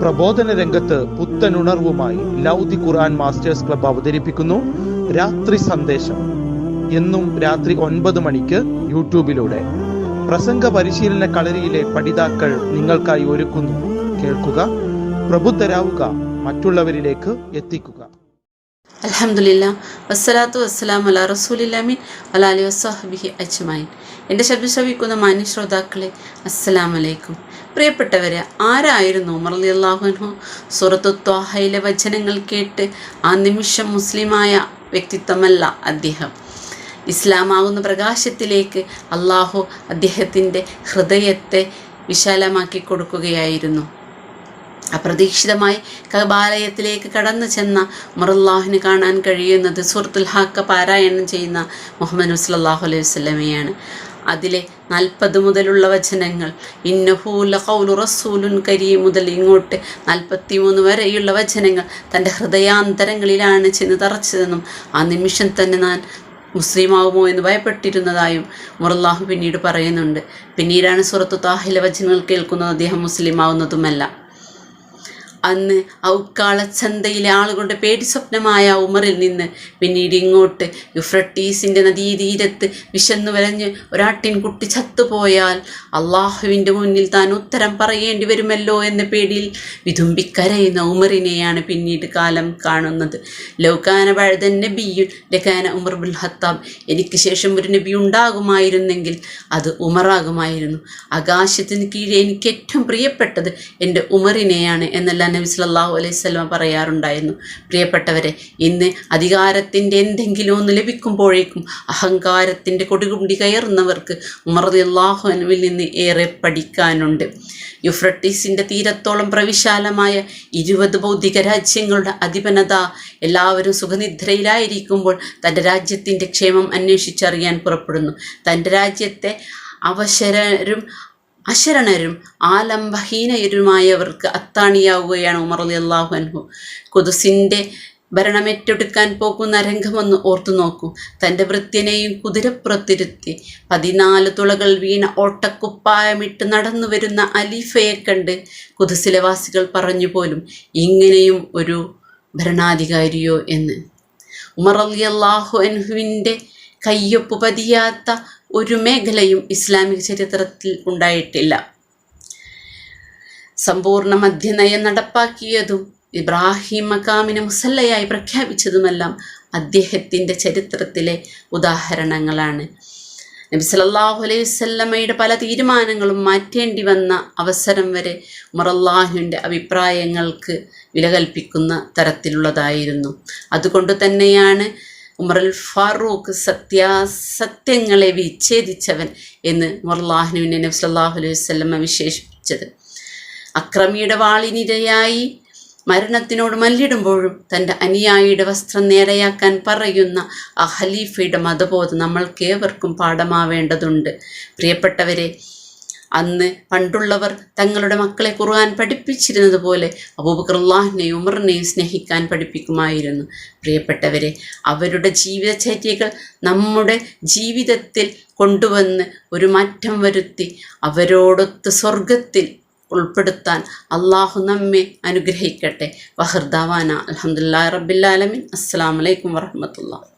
പ്രബോധന രംഗത്ത് പുത്തനുണർവുമായി ലൗദി ഖുർആൻ masters club അവതരിപ്പിക്കുന്നു. രാത്രി സന്ദേശം. എന്നും രാത്രി ഒൻപത് മണിക്ക് യൂട്യൂബിലൂടെ. പ്രസംഗ പരിശീലന കളരിയിലെ പഠിതാക്കൾ നിങ്ങൾക്കായി ഒരുക്കുന്നു. കേൾക്കുക പ്രബുദ്ധരാവുക മറ്റുള്ളവരിലേക്ക് എത്തിക്കുക. അലഹമുല്ല വസ്സലാത്തു വസ്സലാം അല റസൂലില്ലാമിൻ അലാലി വസ്സാഹബിഹി അജ്മായിൻ എന്റെ ശബ്ദം ശ്രവിക്കുന്ന മാന്യ ശ്രോതാക്കളെ അസ്സലാം വലൈക്കും പ്രിയപ്പെട്ടവരെ ആരായിരുന്നു ഉമർ അലി അള്ളാഹുനു സുറത്തു ത്വാഹയിലെ വചനങ്ങൾ കേട്ട് ആ നിമിഷം മുസ്ലിമായ വ്യക്തിത്വമല്ല അദ്ദേഹം. ഇസ്ലാമാകുന്ന പ്രകാശത്തിലേക്ക് അള്ളാഹു അദ്ദേഹത്തിന്റെ ഹൃദയത്തെ വിശാലമാക്കി കൊടുക്കുകയായിരുന്നു. അപ്രതീക്ഷിതമായി കബാലയത്തിലേക്ക് കടന്നു ചെന്ന മുറല്ലാഹിന് കാണാൻ കഴിയുന്നത് സുഹൃത്തുൽ ഹാക്ക പാരായണം ചെയ്യുന്ന മുഹമ്മദ് മുസ്ലാഹു അലൈഹി വസ്ലമയാണ് അതിലെ നാൽപ്പത് മുതലുള്ള വചനങ്ങൾ. ഇന്നഹൂല കൗലു റസൂലുൻ കരീ മുതൽ ഇങ്ങോട്ട് നാൽപ്പത്തി മൂന്ന് വരെയുള്ള വചനങ്ങൾ തന്റെ ഹൃദയാന്തരങ്ങളിലാണ് ചെന്ന് തറച്ചതെന്നും ആ നിമിഷം തന്നെ ഞാൻ മുസ്ലിമാവുമോ എന്ന് ഭയപ്പെട്ടിരുന്നതായും മുറല്ലാഹു പിന്നീട് പറയുന്നുണ്ട്. പിന്നീടാണ് സുറത്തു താഹിലെ വചനങ്ങൾ കേൾക്കുന്നത് അദ്ദേഹം മുസ്ലിമാവുന്നതുമല്ല. അന്ന് ഔക്കാളച്ചന്തയിലെ ആളുകളുടെ പേടി സ്വപ്നമായ ഉമറിൽ നിന്ന് പിന്നീട് ഇങ്ങോട്ട് യുഫ്രട്ടീസിന്റെ നദീതീരത്ത് വിശന്നു വരഞ്ഞ് ഒരാട്ടിൻകുട്ടി ചത്തുപോയാൽ അള്ളാഹുവിന്റെ മുന്നിൽ താൻ ഉത്തരം പറയേണ്ടി വരുമല്ലോ എന്ന പേടിയിൽ വിതുമ്പിക്കരയുന്ന ഉമറിനെയാണ് പിന്നീട് കാലം കാണുന്നത്. ലൗകാന വഴുതൻ നബിയുൻ ലഖാന ഉമർ ബുൽ ഹത്താബ് എനിക്ക് ശേഷം ഒരു നബി ഉണ്ടാകുമായിരുന്നെങ്കിൽ അത് ഉമറാകുമായിരുന്നു. ആകാശത്തിന് കീഴെ എനിക്ക് ഏറ്റവും പ്രിയപ്പെട്ടത് എന്റെ ഉമറിനെയാണ് എന്നെല്ലാം നബി സല്ലല്ലാഹു അലൈഹി സ്വലമ പറയാറുണ്ടായിരുന്നു. പ്രിയപ്പെട്ടവരെ ഇന്ന് അധികാരത്തിന്റെ എന്തെങ്കിലും ഒന്ന് ലഭിക്കുമ്പോഴേക്കും അഹങ്കാരത്തിന്റെ കൊടുകുണ്ടി കയറുന്നവർക്ക് ഉമർ അനുവിൽ നിന്ന് ഏറെ പഠിക്കാനുണ്ട്. യുഫ്രട്ടീസിന്റെ തീരത്തോളം പ്രവിശാലമായ ഇരുപത് ഭൗതിക രാജ്യങ്ങളുടെ അധിപനത എല്ലാവരും സുഖനിദ്രയിലായിരിക്കുമ്പോൾ തന്റെ രാജ്യത്തിന്റെ ക്ഷേമം അന്വേഷിച്ചറിയാൻ പുറപ്പെടുന്നു. തന്റെ രാജ്യത്തെ അവശരരും അശരണരും ആലംബഹീനരുമായവർക്ക് അത്താണിയാവുകയാണ് ഉമർ അലി അള്ളാഹു അൻഹു. കുതുസിന്റെ ഭരണമേറ്റെടുക്കാൻ പോകുന്ന രംഗമൊന്ന് ഓർത്തു നോക്കൂ. തന്റെ വൃത്യനെയും കുതിരപ്പുറത്തിരുത്തി പതിനാല് തുളകൾ വീണ ഓട്ടക്കുപ്പായമിട്ട് നടന്നു വരുന്ന അലീഫയെ കണ്ട് കുതിസിലെ വാസികൾ പറഞ്ഞു പോലും ഇങ്ങനെയും ഒരു ഭരണാധികാരിയോ എന്ന്? ഉമർ അലി അള്ളാഹു അൻഹുവിന്റെ കയ്യൊപ്പ് പതിയാത്ത ഒരു മേഖലയും ഇസ്ലാമിക ചരിത്രത്തിൽ ഉണ്ടായിട്ടില്ല. സമ്പൂർണ മധ്യനയം നടപ്പാക്കിയതും ഇബ്രാഹിം മക്കാമിനെ മുസല്ലയായി പ്രഖ്യാപിച്ചതുമെല്ലാം അദ്ദേഹത്തിന്റെ ചരിത്രത്തിലെ ഉദാഹരണങ്ങളാണ്. നബി സല്ലല്ലാഹു അലൈഹി വസല്ലമയുടെ പല തീരുമാനങ്ങളും മാറ്റേണ്ടി വന്ന അവസരം വരെ മുറല്ലാഹുവിന്റെ അഭിപ്രായങ്ങൾക്ക് വില കൽപ്പിക്കുന്ന തരത്തിലുള്ളതായിരുന്നു. അതുകൊണ്ട് തന്നെയാണ് ഉമറുൽ ഫാറൂഖ് സത്യാസത്യങ്ങളെ വിച്ഛേദിച്ചവൻ എന്ന് മുറല്ലാഹ്നുവിനെ നബി സല്ലല്ലാഹു അലൈഹി വസല്ലമ വിശേഷിപ്പിച്ചത്. അക്രമിയുടെ വാളിനിരയായി മരണത്തിനോട് മല്ലിടുമ്പോഴും തന്റെ അനുയായിയുടെ വസ്ത്രം നേരെയാക്കാൻ പറയുന്ന ആ മതബോധം മതബോധം നമ്മൾക്കേവർക്കും പാഠമാവേണ്ടതുണ്ട്. പ്രിയപ്പെട്ടവരെ അന്ന് പണ്ടുള്ളവർ തങ്ങളുടെ മക്കളെ ഖുർആൻ പഠിപ്പിച്ചിരുന്നത് പോലെ അബൂബക്കറുല്ലാഹിനെയും ഉമറിനെയും സ്നേഹിക്കാൻ പഠിപ്പിക്കുമായിരുന്നു. പ്രിയപ്പെട്ടവരെ അവരുടെ ജീവിതചര്യകൾ നമ്മുടെ ജീവിതത്തിൽ കൊണ്ടുവന്ന് ഒരു മാറ്റം വരുത്തി അവരോടൊത്ത് സ്വർഗത്തിൽ ഉൾപ്പെടുത്താൻ അള്ളാഹു നമ്മെ അനുഗ്രഹിക്കട്ടെ. വഹർദാവാന അലഹമുല്ലാ റബ്ബില്ലാലമിൻ അസ്സാം വലൈക്കും വറഹമത്തുള്ള